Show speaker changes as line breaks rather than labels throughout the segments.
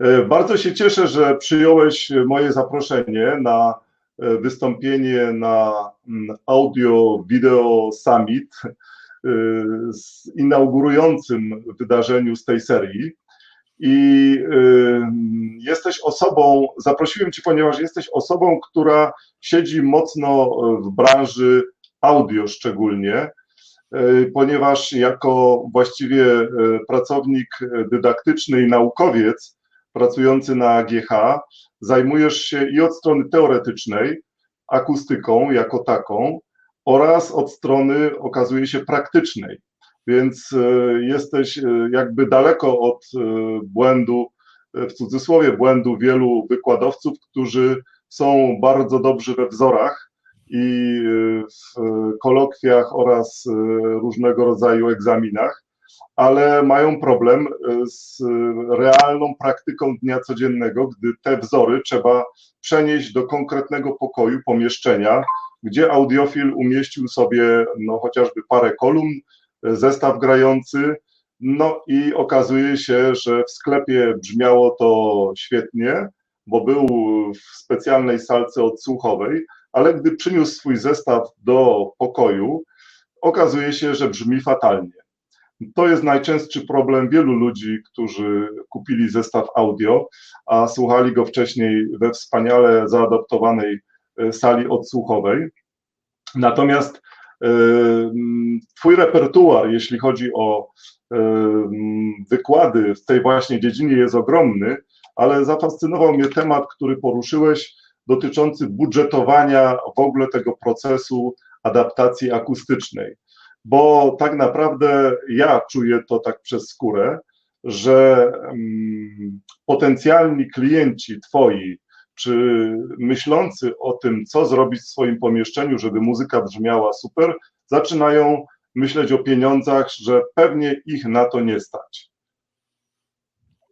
E, bardzo się cieszę, że przyjąłeś moje zaproszenie na e, wystąpienie na mm, Audio Video Summit e, z inaugurującym wydarzeniu z tej serii. I jesteś osobą, zaprosiłem Cię, ponieważ jesteś osobą, która siedzi mocno w branży audio szczególnie, ponieważ jako właściwie pracownik dydaktyczny i naukowiec pracujący na AGH, zajmujesz się i od strony teoretycznej, akustyką jako taką, oraz od strony okazuje się praktycznej. Więc e, jesteś e, jakby daleko od e, błędu, w cudzysłowie błędu wielu wykładowców, którzy są bardzo dobrzy we wzorach i w kolokwiach oraz różnego rodzaju egzaminach, ale mają problem e, z realną praktyką dnia codziennego, gdy te wzory trzeba przenieść do konkretnego pokoju, pomieszczenia, gdzie audiofil umieścił sobie no, chociażby parę kolumn, e, zestaw grający, no i okazuje się, że w sklepie brzmiało to świetnie, bo był w specjalnej salce odsłuchowej, ale gdy przyniósł swój zestaw do pokoju, okazuje się, że brzmi fatalnie. To jest najczęstszy problem wielu ludzi, którzy kupili zestaw audio, a słuchali go wcześniej we wspaniale zaadaptowanej e, sali odsłuchowej. Natomiast e, Twój repertuar, jeśli chodzi o e, wykłady w tej właśnie dziedzinie, jest ogromny, ale zafascynował mnie temat, który poruszyłeś, dotyczący budżetowania w ogóle tego procesu adaptacji akustycznej bo tak naprawdę ja czuję to tak przez skórę, że mm, potencjalni klienci twoi, czy myślący o tym, co zrobić w swoim pomieszczeniu, żeby muzyka brzmiała super, zaczynają myśleć o pieniądzach, że pewnie ich na to nie stać.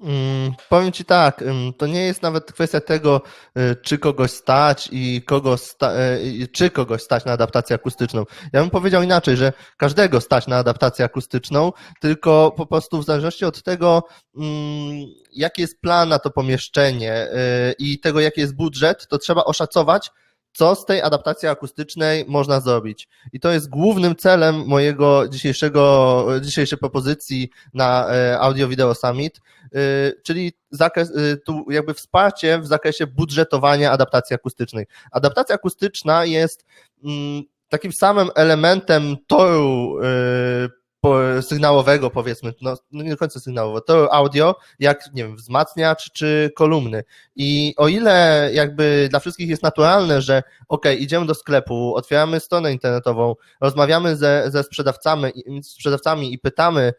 Mm, powiem Ci tak, to nie jest nawet kwestia tego, y, czy kogoś stać i kogo sta, y, czy kogoś stać na adaptację akustyczną. Ja bym powiedział inaczej, że każdego stać na adaptację akustyczną, tylko po prostu w zależności od tego, mm, jaki jest plan na to pomieszczenie y, i tego, jaki jest budżet, to trzeba oszacować, co z tej adaptacji akustycznej można zrobić. I to jest głównym celem mojego dzisiejszego, dzisiejszej propozycji na e, Audio Video Summit, e, czyli zakres, e, tu jakby wsparcie w zakresie budżetowania adaptacji akustycznej. Adaptacja akustyczna jest mm, takim samym elementem toru sygnałowego, powiedzmy, no, no nie do końca sygnałowo, to audio, jak, nie wiem, wzmacniacz czy kolumny. I o ile jakby dla wszystkich jest naturalne, że ok, idziemy do sklepu, otwieramy stronę internetową, rozmawiamy ze, ze sprzedawcami, sprzedawcami i pytamy,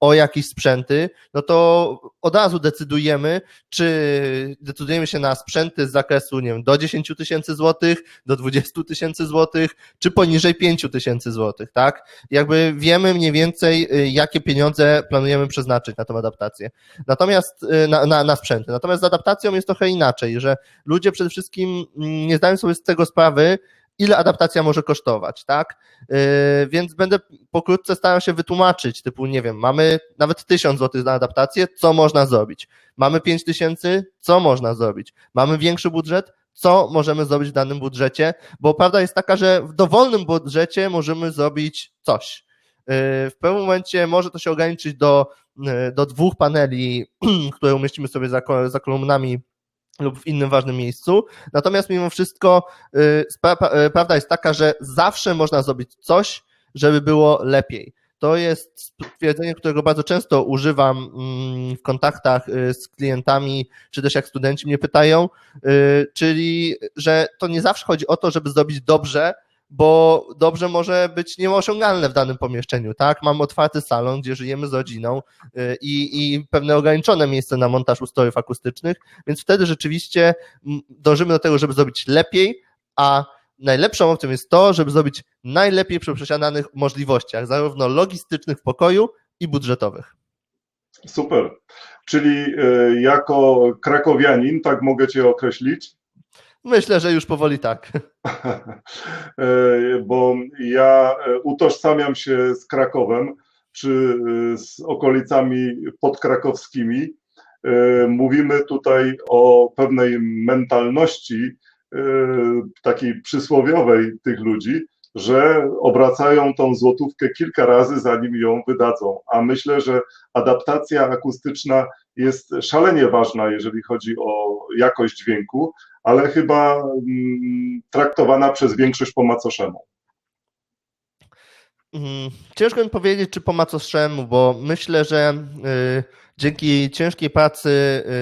o jakieś sprzęty, no to od razu decydujemy, czy decydujemy się na sprzęty z zakresu, nie wiem, do 10 tysięcy złotych, do 20 tysięcy złotych, czy poniżej 5 tysięcy złotych, tak? Jakby wiemy mniej więcej, y, jakie pieniądze planujemy przeznaczyć na tę adaptację. Natomiast y, na, na, na sprzęty. Natomiast z adaptacją jest trochę inaczej, że ludzie przede wszystkim mm, nie zdają sobie z tego sprawy, ile adaptacja może kosztować, tak? Yy, więc będę pokrótce starał się wytłumaczyć, typu, nie wiem, mamy nawet 1000 zł na adaptację, co można zrobić? Mamy 5000, co można zrobić? Mamy większy budżet, co możemy zrobić w danym budżecie? Bo prawda jest taka, że w dowolnym budżecie możemy zrobić coś. Yy, w pewnym momencie może to się ograniczyć do, yy, do dwóch paneli, które umieścimy sobie za, za kolumnami lub w innym ważnym miejscu. Natomiast mimo wszystko y, y, prawda jest taka, że zawsze można zrobić coś, żeby było lepiej. To jest stwierdzenie, którego bardzo często używam mm, w kontaktach y, z klientami, czy też jak studenci mnie pytają, czyli że to nie zawsze chodzi o to, żeby zrobić dobrze, bo dobrze może być nieosiągalne w danym pomieszczeniu, tak? Mamy otwarty salon, gdzie żyjemy z rodziną y, i, i pewne ograniczone miejsce na montaż ustrojów akustycznych, więc wtedy rzeczywiście dążymy do tego, żeby zrobić lepiej, a najlepszą opcją jest to, żeby zrobić najlepiej przy posiadanych możliwościach, zarówno logistycznych w pokoju i budżetowych.
Super. Czyli y, jako krakowianin, tak mogę Cię określić,
Myślę, że już powoli tak.
E, bo ja e, utożsamiam się z Krakowem, czy e, z okolicami podkrakowskimi. mówimy tutaj o pewnej mentalności takiej przysłowiowej tych ludzi, że obracają tą złotówkę kilka razy, zanim ją wydadzą. A myślę, że adaptacja akustyczna jest szalenie ważna, jeżeli chodzi o jakość dźwięku, ale chyba mm, traktowana przez większość po macoszemu.
Mhm. Ciężko mi powiedzieć, czy po macoszemu, bo myślę, że y, dzięki ciężkiej pracy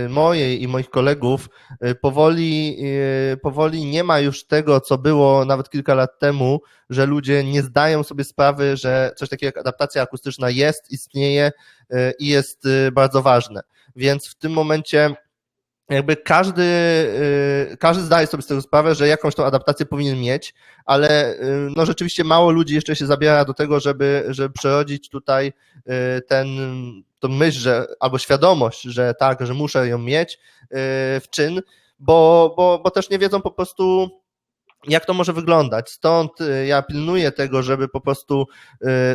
y, mojej i moich kolegów y, powoli, powoli nie ma już tego, co było nawet kilka lat temu, że ludzie nie zdają sobie sprawy, że coś takiego jak adaptacja akustyczna jest, istnieje i jest bardzo ważne. Więc w tym momencie jakby każdy, y, każdy zdaje sobie z tego sprawę, że jakąś tą adaptację powinien mieć, ale y, no rzeczywiście mało ludzi jeszcze się zabiera do tego, żeby, żeby przerodzić tutaj y, ten, tą myśl, że, albo świadomość, że tak, że muszę ją mieć w czyn, bo, bo, bo też nie wiedzą po prostu, jak to może wyglądać. Stąd ja pilnuję tego, żeby po prostu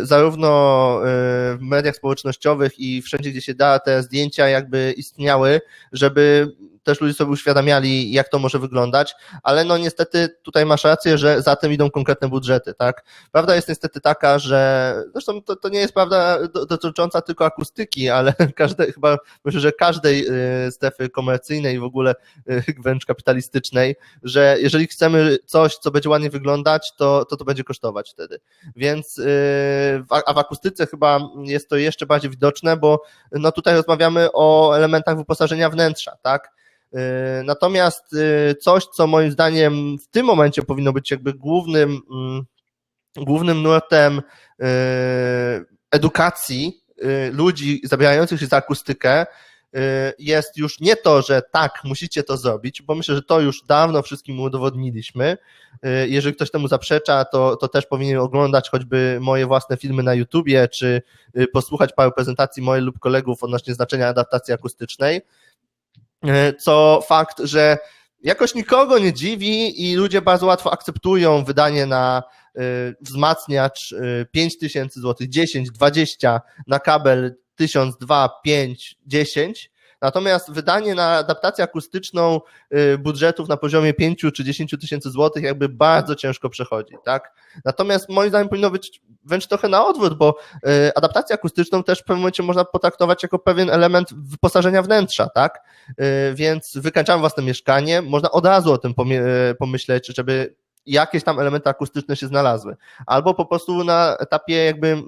zarówno w mediach społecznościowych i wszędzie, gdzie się da, te zdjęcia jakby istniały, żeby też ludzie sobie uświadamiali, jak to może wyglądać, ale no niestety tutaj masz rację, że za tym idą konkretne budżety, tak? Prawda jest niestety taka, że zresztą to, to nie jest prawda dotycząca tylko akustyki, ale każde, chyba myślę, że każdej y, strefy komercyjnej w ogóle y, wręcz kapitalistycznej, że jeżeli chcemy coś, co będzie ładnie wyglądać, to to, to będzie kosztować wtedy. Więc y, a w akustyce chyba jest to jeszcze bardziej widoczne, bo no tutaj rozmawiamy o elementach wyposażenia wnętrza, tak? E, natomiast e, coś, co moim zdaniem w tym momencie powinno być jakby głównym, mm, głównym nurtem e, edukacji ludzi zabierających się za akustykę, jest już nie to, że tak, musicie to zrobić, bo myślę, że to już dawno wszystkim udowodniliśmy. Jeżeli ktoś temu zaprzecza, to, to też powinien oglądać choćby moje własne filmy na YouTubie, czy posłuchać paru prezentacji moich lub kolegów odnośnie znaczenia adaptacji akustycznej. E, co fakt, że jakoś nikogo nie dziwi i ludzie bardzo łatwo akceptują wydanie na e, wzmacniacz 5000 zł, 10, 20, na kabel 1000, 2, 5, 10 Natomiast wydanie na adaptację akustyczną y, budżetów na poziomie 5 czy 10 tysięcy złotych jakby bardzo ciężko przechodzi, tak? Natomiast moim zdaniem powinno być wręcz trochę na odwrót, bo y, adaptację akustyczną też w pewnym momencie można potraktować jako pewien element wyposażenia wnętrza, tak? Y, więc wykańczamy własne mieszkanie, można od razu o tym pomyśleć, żeby jakieś tam elementy akustyczne się znalazły. Albo po prostu na etapie jakby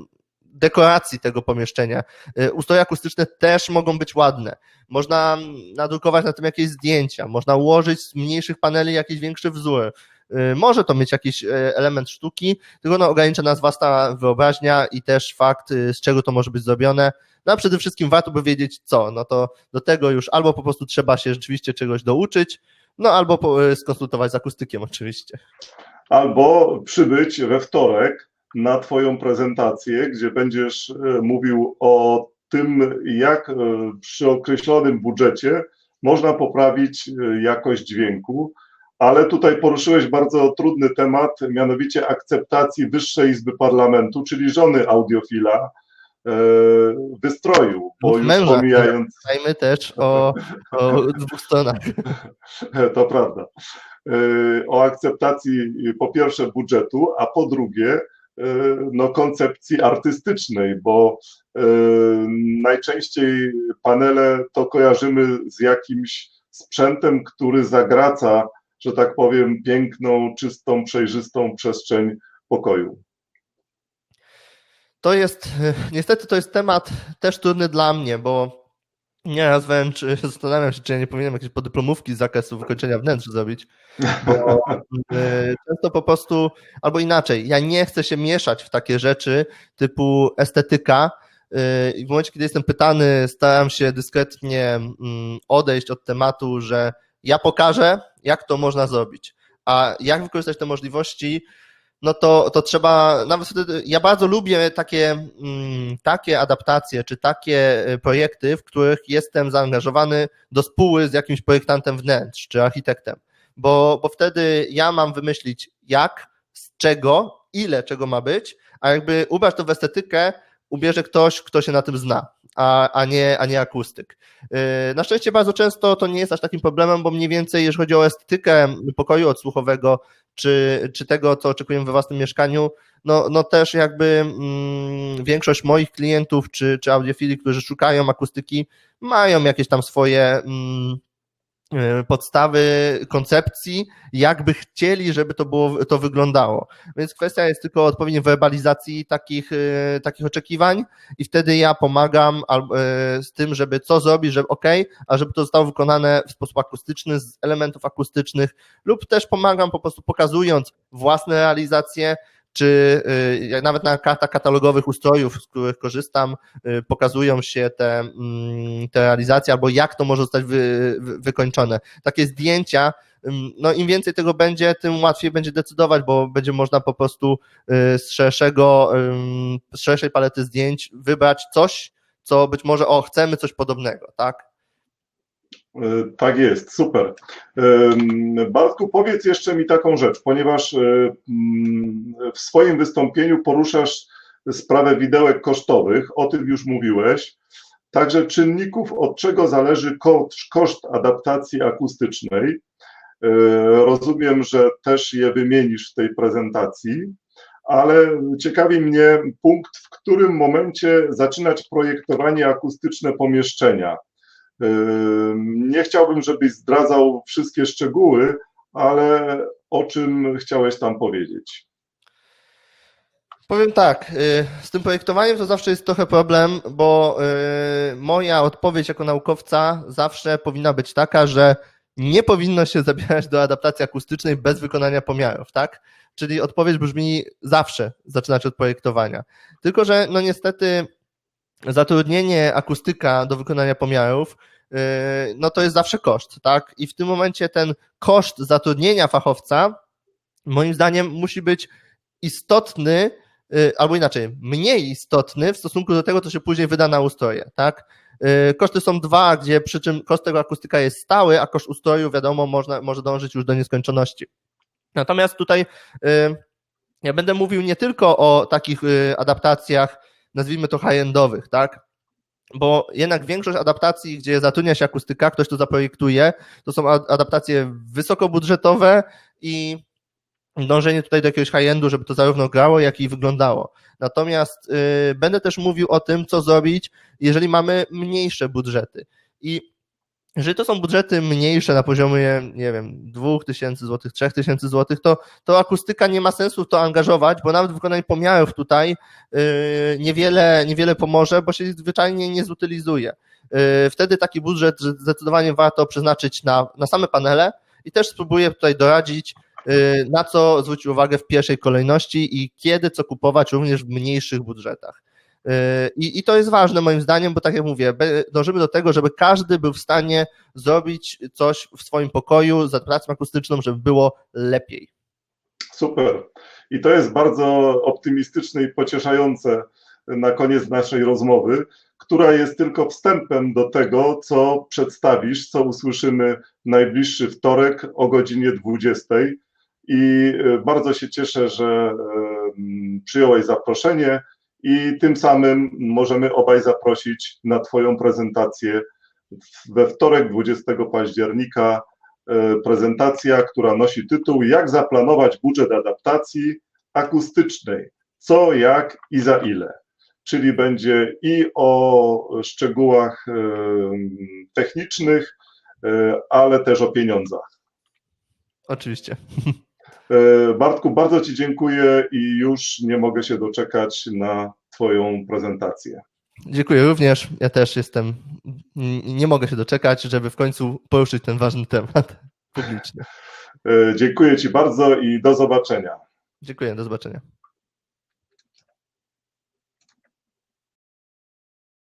dekoracji tego pomieszczenia. Y, ustroje akustyczne też mogą być ładne. Można nadrukować na tym jakieś zdjęcia, można ułożyć z mniejszych paneli jakiś większy wzór. Y, może to mieć jakiś y, element sztuki, tylko no, ogranicza nas własna wyobraźnia i też fakt, z czego to może być zrobione. No a przede wszystkim warto by wiedzieć co. No to do tego już albo po prostu trzeba się rzeczywiście czegoś douczyć, no albo skonsultować z akustykiem oczywiście.
Albo przybyć we wtorek na Twoją prezentację, gdzie będziesz e, mówił o tym, jak e, przy określonym budżecie można poprawić e, jakość dźwięku. Ale tutaj poruszyłeś bardzo trudny temat, mianowicie akceptacji Wyższej Izby Parlamentu, czyli żony audiofila, wystroju,
bo już męża, pomijając... Pamiętajmy też o, o dwóch stronach.
To prawda. O akceptacji po pierwsze budżetu, a po drugie no, koncepcji artystycznej, bo e, najczęściej panele to kojarzymy z jakimś sprzętem, który zagraca, że tak powiem, piękną, czystą, przejrzystą przestrzeń pokoju.
To jest, niestety to jest temat też trudny dla mnie, bo Nieraz wręcz y, zastanawiam się, czy ja nie powinienem jakieś podyplomówki z zakresu wykończenia wnętrz zrobić, bo y, często po prostu, albo inaczej, ja nie chcę się mieszać w takie rzeczy typu estetyka y, i w momencie, kiedy jestem pytany, staram się dyskretnie mm, odejść od tematu, że ja pokażę, jak to można zrobić, a jak wykorzystać te możliwości, no to, to trzeba, nawet wtedy, ja bardzo lubię takie, mm, takie adaptacje, czy takie e, projekty, w których jestem zaangażowany do spóły z jakimś projektantem wnętrz, czy architektem, bo, bo wtedy ja mam wymyślić jak, z czego, ile czego ma być, a jakby ubrać to w estetykę, ubierze ktoś, kto się na tym zna. A, a, nie, a nie akustyk. Na szczęście bardzo często to nie jest aż takim problemem, bo mniej więcej, jeżeli chodzi o estetykę pokoju odsłuchowego, czy, czy tego, co oczekujemy we własnym mieszkaniu, no, no też jakby mm, większość moich klientów, czy, czy audiofili, którzy szukają akustyki, mają jakieś tam swoje mm, podstawy koncepcji, jakby chcieli, żeby to było, to wyglądało. Więc kwestia jest tylko odpowiedniej werbalizacji takich, e, takich oczekiwań i wtedy ja pomagam e, z tym, żeby co zrobić, żeby ok, a żeby to zostało wykonane w sposób akustyczny, z elementów akustycznych lub też pomagam po prostu pokazując własne realizacje, czy y, nawet na kartach katalogowych ustrojów, z których korzystam, y, pokazują się te, mm, te realizacje albo jak to może zostać wy, wykończone. Takie zdjęcia, no im więcej tego będzie, tym łatwiej będzie decydować, bo będzie można po prostu y, z szerszego, z szerszej palety zdjęć wybrać coś, co być może, o, chcemy coś podobnego, tak?
E, tak jest, super. Bartku, powiedz jeszcze mi taką rzecz, ponieważ e, mm, w swoim wystąpieniu poruszasz sprawę widełek kosztowych, o tym już mówiłeś. Także czynników, od czego zależy koszt, adaptacji akustycznej. E, rozumiem, że też je wymienisz w tej prezentacji, ale ciekawi mnie punkt, w którym momencie zaczynać projektowanie akustyczne pomieszczenia nie chciałbym, żebyś zdradzał wszystkie szczegóły, ale o czym chciałeś tam powiedzieć?
Powiem tak, y, z tym projektowaniem to zawsze jest trochę problem, bo y, moja odpowiedź jako naukowca zawsze powinna być taka, że nie powinno się zabierać do adaptacji akustycznej bez wykonania pomiarów, tak? Czyli odpowiedź brzmi zawsze zaczynać od projektowania. Tylko, że no niestety zatrudnienie akustyka do wykonania pomiarów, yy, no to jest zawsze koszt, tak? I w tym momencie ten koszt zatrudnienia fachowca, moim zdaniem, musi być istotny, yy, albo inaczej, mniej istotny w stosunku do tego, co się później wyda na ustroje, tak? Yy, koszty są dwa, gdzie przy czym koszt tego akustyka jest stały, a koszt ustroju, wiadomo, można, może dążyć już do nieskończoności. Natomiast tutaj ja będę mówił nie tylko o takich adaptacjach, nazwijmy to high-endowych, tak? Bo jednak większość adaptacji, gdzie zatrudnia się akustyka, ktoś to zaprojektuje, to są adaptacje wysokobudżetowe i dążenie tutaj do jakiegoś high-endu, żeby to zarówno grało, jak i wyglądało. Natomiast yy, będę też mówił o tym, co zrobić, jeżeli mamy mniejsze budżety. I jeżeli to są budżety mniejsze na poziomie, nie wiem, 2000 zł, 3000 zł, to, to akustyka nie ma sensu w to angażować, bo nawet wykonanie pomiarów tutaj yy, niewiele, niewiele pomoże, bo się zwyczajnie nie zutylizuje. Yy, wtedy taki budżet zdecydowanie warto przeznaczyć na, na same panele i też spróbuję tutaj doradzić, yy, na co zwrócić uwagę w pierwszej kolejności i kiedy co kupować również w mniejszych budżetach. I, I to jest ważne moim zdaniem, bo tak jak mówię, dążymy do tego, żeby każdy był w stanie zrobić coś w swoim pokoju za pracą akustyczną, żeby było lepiej.
Super. I to jest bardzo optymistyczne i pocieszające na koniec naszej rozmowy, która jest tylko wstępem do tego, co przedstawisz, co usłyszymy najbliższy wtorek o godzinie 20. I e, bardzo się cieszę, że przyjąłeś zaproszenie i tym samym możemy obaj zaprosić na Twoją prezentację we wtorek 20 października. E, prezentacja, która nosi tytuł Jak zaplanować budżet adaptacji akustycznej. Co, jak i za ile. Czyli będzie i o szczegółach e, technicznych, e, ale też o pieniądzach.
Oczywiście.
E, Bartku, bardzo Ci dziękuję i już nie mogę się doczekać na Twoją prezentację.
Dziękuję również. Ja też jestem, nie mogę się doczekać, żeby w końcu poruszyć ten ważny temat publiczny.
E, dziękuję Ci bardzo i do zobaczenia.
Dziękuję, do zobaczenia.